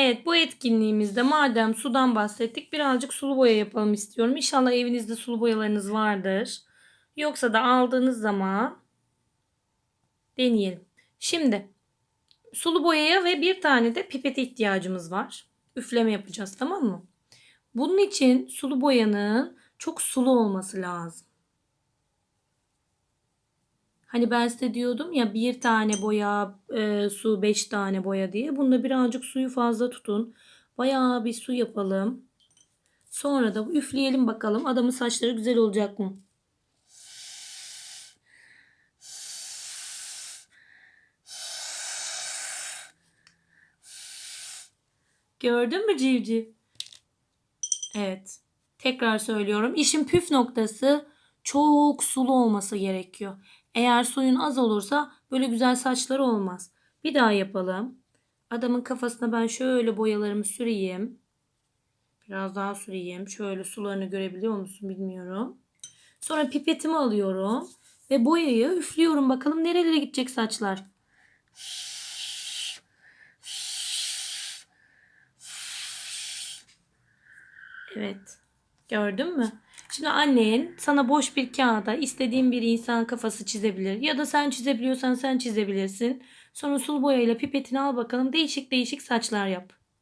Evet bu etkinliğimizde madem sudan bahsettik birazcık sulu boya yapalım istiyorum. İnşallah evinizde sulu boyalarınız vardır. Yoksa da aldığınız zaman deneyelim. Şimdi sulu boyaya ve bir tane de pipete ihtiyacımız var. Üfleme yapacağız tamam mı? Bunun için sulu boyanın çok sulu olması lazım. Hani ben size diyordum ya bir tane boya e, su beş tane boya diye. Bunda birazcık suyu fazla tutun. Bayağı bir su yapalım. Sonra da üfleyelim bakalım adamın saçları güzel olacak mı? Gördün mü civciv? Evet. Tekrar söylüyorum. İşin püf noktası çok sulu olması gerekiyor. Eğer suyun az olursa böyle güzel saçları olmaz. Bir daha yapalım. Adamın kafasına ben şöyle boyalarımı süreyim. Biraz daha süreyim. Şöyle sularını görebiliyor musun bilmiyorum. Sonra pipetimi alıyorum ve boyayı üflüyorum. Bakalım nerelere gidecek saçlar. Evet. Gördün mü? Şimdi annen sana boş bir kağıda istediğin bir insan kafası çizebilir. Ya da sen çizebiliyorsan sen çizebilirsin. Sonra sulu boyayla pipetini al bakalım değişik değişik saçlar yap.